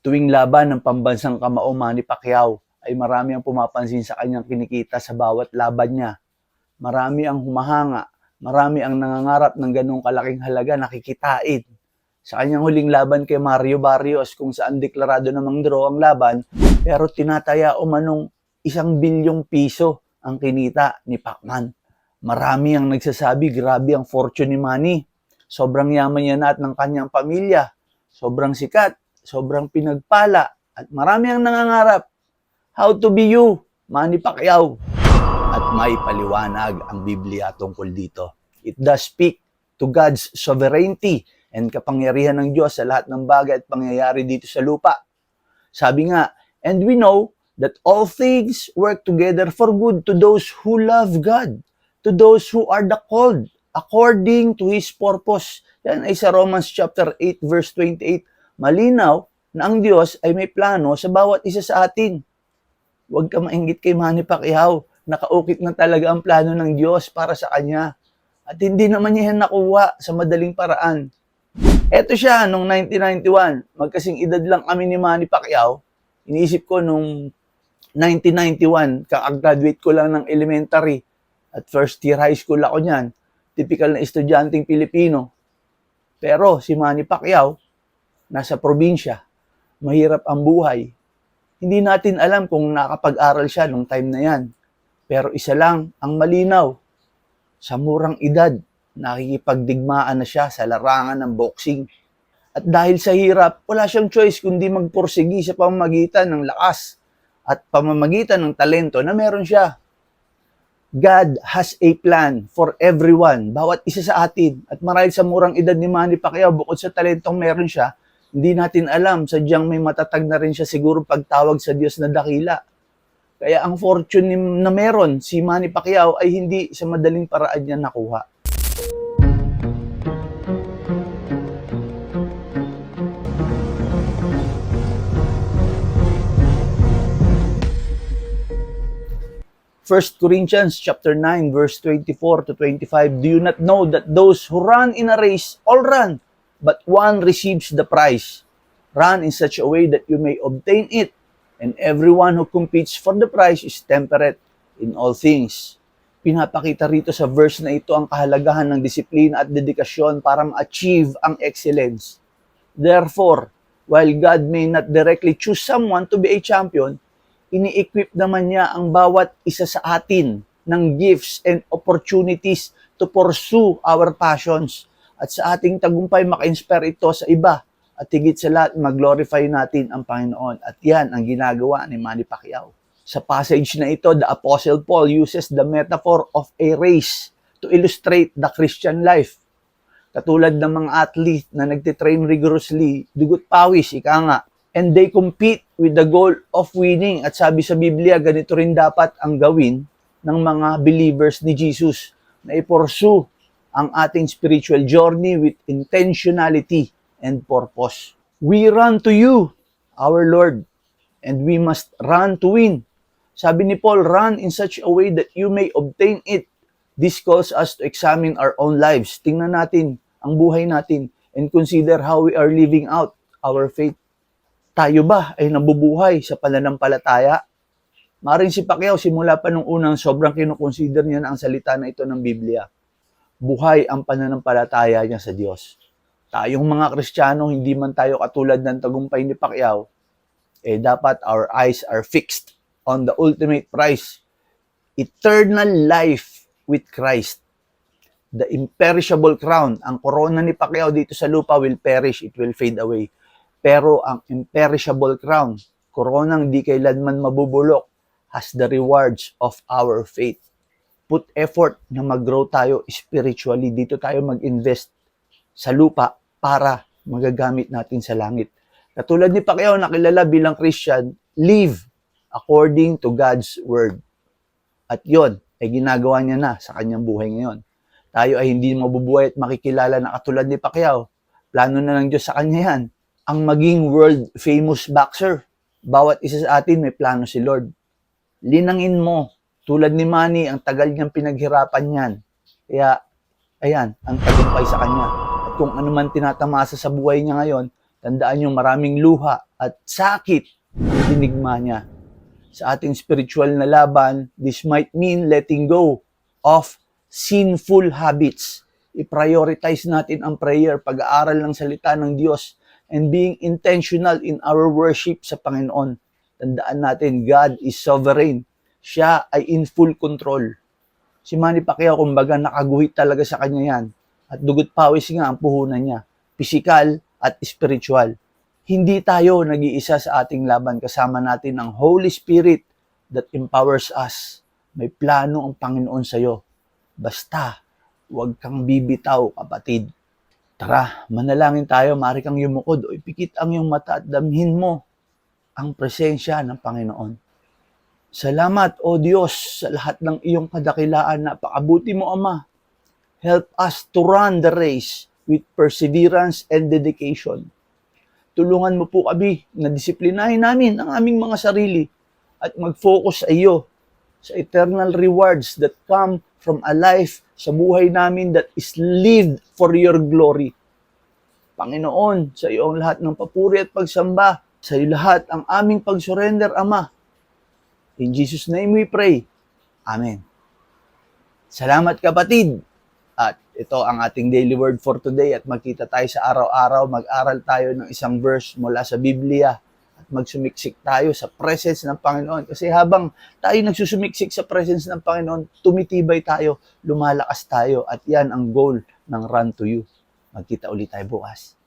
Tuwing laban ng pambansang kamao Manny Pacquiao ay marami ang pumapansin sa kanyang kinikita sa bawat laban niya. Marami ang humahanga, marami ang nangangarap ng ganong kalaking halaga na kikitain. Sa kanyang huling laban kay Mario Barrios kung saan deklarado namang draw ang laban pero tinataya umanong isang bilyong piso ang kinita ni Pacman. Marami ang nagsasabi grabe ang fortune ni Manny. Sobrang yaman niya na at ng kanyang pamilya. Sobrang sikat, sobrang pinagpala at marami ang nangangarap. How to be you, Manny Pacquiao. At may paliwanag ang Biblia tungkol dito. It does speak to God's sovereignty and kapangyarihan ng Diyos sa lahat ng bagay at pangyayari dito sa lupa. Sabi nga, and we know that all things work together for good to those who love God, to those who are the called according to His purpose. Yan ay sa Romans chapter 8 verse 28. Malinaw na ang Diyos ay may plano sa bawat isa sa atin. Huwag ka mainggit kay Manny Pacquiao. Nakaukit na talaga ang plano ng Diyos para sa kanya. At hindi naman niya nakuha sa madaling paraan. Eto siya, nung 1991, magkasing edad lang kami ni Manny Pacquiao. Iniisip ko nung 1991, kaka-graduate ko lang ng elementary at first year high school ako niyan. Typical na estudyanteng Pilipino. Pero si Manny Pacquiao, nasa probinsya, mahirap ang buhay. Hindi natin alam kung nakapag-aral siya nung time na yan. Pero isa lang ang malinaw, sa murang edad, nakikipagdigmaan na siya sa larangan ng boxing. At dahil sa hirap, wala siyang choice kundi magpursigi sa pamamagitan ng lakas at pamamagitan ng talento na meron siya. God has a plan for everyone, bawat isa sa atin. At marahil sa murang edad ni Manny Pacquiao, bukod sa talentong meron siya, hindi natin alam, sadyang may matatag na rin siya siguro pagtawag sa Diyos na dakila. Kaya ang fortune na meron si Manny Pacquiao ay hindi sa madaling paraan niya nakuha. First Corinthians chapter 9 verse 24 to 25 Do you not know that those who run in a race all run but one receives the prize run in such a way that you may obtain it. And everyone who competes for the prize is temperate in all things. Pinapakita rito sa verse na ito ang kahalagahan ng disiplina at dedikasyon para ma-achieve ang excellence. Therefore while God may not directly choose someone to be a champion ini-equip naman niya ang bawat isa sa atin ng gifts and opportunities to pursue our passions. At sa ating tagumpay, maka-inspire ito sa iba. At higit sa lahat, mag-glorify natin ang Panginoon. At yan ang ginagawa ni Manny Pacquiao. Sa passage na ito, the Apostle Paul uses the metaphor of a race to illustrate the Christian life. Katulad ng mga athlete na nagtitrain rigorously, dugot pawis, ika nga, and they compete with the goal of winning. At sabi sa Biblia, ganito rin dapat ang gawin ng mga believers ni Jesus na i-pursue ang ating spiritual journey with intentionality and purpose. We run to you, our Lord, and we must run to win. Sabi ni Paul, run in such a way that you may obtain it. This calls us to examine our own lives. Tingnan natin ang buhay natin and consider how we are living out our faith tayo ba ay nabubuhay sa pananampalataya? Maring si Pacquiao, simula pa nung unang sobrang kinukonsider niya na ang salita na ito ng Biblia. Buhay ang pananampalataya niya sa Diyos. Tayong mga Kristiyano, hindi man tayo katulad ng tagumpay ni Pacquiao, eh dapat our eyes are fixed on the ultimate prize, eternal life with Christ. The imperishable crown, ang corona ni Pacquiao dito sa lupa will perish, it will fade away pero ang imperishable crown, koronang di kailanman mabubulok, has the rewards of our faith. Put effort na mag-grow tayo spiritually. Dito tayo mag-invest sa lupa para magagamit natin sa langit. Katulad ni Pacquiao, nakilala bilang Christian, live according to God's word. At yon ay ginagawa niya na sa kanyang buhay ngayon. Tayo ay hindi mabubuhay at makikilala na katulad ni Pacquiao. Plano na ng Diyos sa kanya yan ang maging world famous boxer. Bawat isa sa atin may plano si Lord. Linangin mo, tulad ni Manny, ang tagal niyang pinaghirapan niyan. Kaya, ayan, ang tagumpay sa kanya. At kung ano man tinatamasa sa buhay niya ngayon, tandaan niyo maraming luha, at sakit ang dinigma niya. Sa ating spiritual na laban, this might mean letting go of sinful habits. I-prioritize natin ang prayer, pag-aaral ng salita ng Diyos, and being intentional in our worship sa Panginoon. Tandaan natin, God is sovereign. Siya ay in full control. Si Manny Pacquiao, kumbaga, nakaguhit talaga sa kanya yan. At dugot pawis nga ang puhunan niya. Pisikal at spiritual. Hindi tayo nag-iisa sa ating laban. Kasama natin ang Holy Spirit that empowers us. May plano ang Panginoon sa'yo. Basta, huwag kang bibitaw, kapatid. Tara, manalangin tayo, maaari kang yumukod o ipikit ang iyong mata at damhin mo ang presensya ng Panginoon. Salamat, O Diyos, sa lahat ng iyong kadakilaan. Napakabuti mo, Ama. Help us to run the race with perseverance and dedication. Tulungan mo po kami na disiplinahin namin ang aming mga sarili at mag-focus sa iyo sa eternal rewards that come from a life sa buhay namin that is lived for your glory. Panginoon, sa iyo ang lahat ng papuri at pagsamba. Sa iyo lahat ang aming pag-surrender, Ama. In Jesus' name we pray. Amen. Salamat kapatid. At ito ang ating daily word for today at magkita tayo sa araw-araw. Mag-aral tayo ng isang verse mula sa Biblia at magsumiksik tayo sa presence ng Panginoon. Kasi habang tayo nagsusumiksik sa presence ng Panginoon, tumitibay tayo, lumalakas tayo at yan ang goal ng Run to You. Magkita ulit tayo bukas.